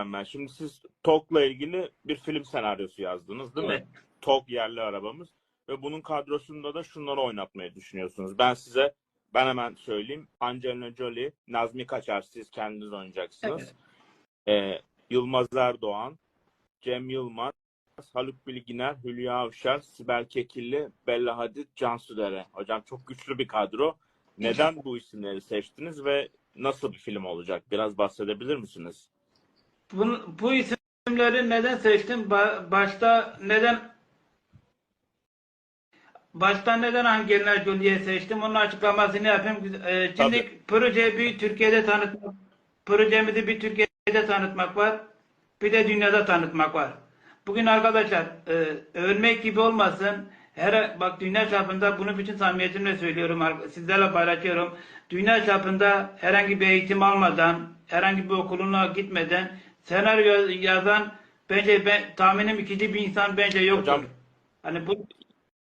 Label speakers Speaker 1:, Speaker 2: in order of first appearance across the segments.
Speaker 1: soracağım ben. Şimdi siz TOG'la ilgili bir film senaryosu yazdınız değil
Speaker 2: Evet.
Speaker 1: mi? TOG yerli arabamız. Ve bunun kadrosunda da şunları oynatmayı düşünüyorsunuz. Ben size ben hemen söyleyeyim. Angelina Jolie, Nazmi Kaçar siz kendiniz oynayacaksınız. Ee, Yılmaz Erdoğan, Cem Yılmaz, Haluk Bilginer, Hülya Avşar, Sibel Kekilli, Bella Hadid, Cansu Dere. Hocam çok güçlü bir kadro. Neden bu isimleri seçtiniz ve nasıl bir film olacak? Biraz bahsedebilir misiniz?
Speaker 2: Bu, bu isimleri neden seçtim? Ba- başta neden başta neden Angelina Jolie'yi seçtim? Onun açıklamasını yapayım. Ee, şimdi projeyi bir Türkiye'de tanıtmak, projemizi bir Türkiye'de tanıtmak var. Bir de dünyada tanıtmak var. Bugün arkadaşlar e, övünmek gibi olmasın. Her bak dünya çapında bunu bütün samimiyetimle söylüyorum. Sizlerle paylaşıyorum. Dünya çapında herhangi bir eğitim almadan, herhangi bir okuluna gitmeden senaryo yazan bence ben tahminim ikinci bir insan bence yoktur.
Speaker 1: Hocam-
Speaker 2: hani bu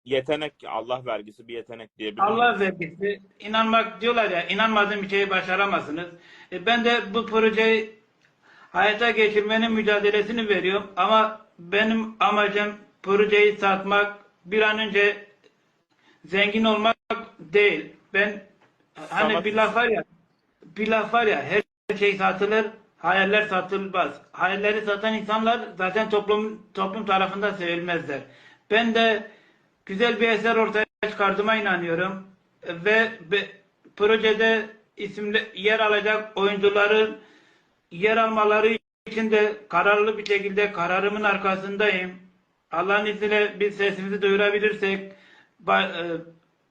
Speaker 1: Yetenek, Allah vergisi bir yetenek diyebilir
Speaker 2: Allah
Speaker 1: miyiz?
Speaker 2: vergisi. inanmak diyorlar ya, inanmadığın bir şeyi başaramazsınız. E, ben de bu projeyi hayata geçirmenin mücadelesini veriyorum. Ama benim amacım projeyi satmak, bir an önce zengin olmak değil. Ben hani
Speaker 1: Sanat-
Speaker 2: bir laf var ya, bir laf var ya, her şey satılır, hayaller satılmaz. Hayalleri satan insanlar zaten toplum toplum tarafından sevilmezler. Ben de güzel bir eser ortaya çıkardığıma inanıyorum ve, ve projede isimli yer alacak oyuncuların yer almaları için de kararlı bir şekilde kararımın arkasındayım. Allah'ın izniyle bir sesimizi duyurabilirsek e,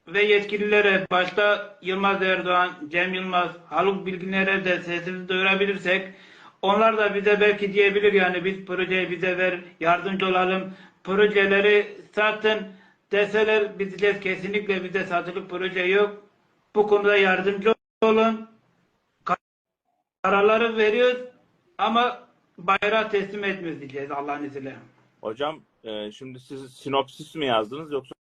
Speaker 2: ve yetkililere başta Yılmaz Erdoğan, Cem Yılmaz, Haluk Bilginer'e de sesimizi duyurabilirsek onlar da bize belki diyebilir yani biz projeyi bize ver, yardımcı olalım, projeleri satın deseler biz diyeceğiz kesinlikle bize satılık proje yok. Bu konuda yardımcı olun. Kararları veriyoruz ama bayrağı teslim etmiyoruz diyeceğiz Allah'ın izniyle.
Speaker 1: Hocam e, şimdi siz sinopsis mi yazdınız yoksa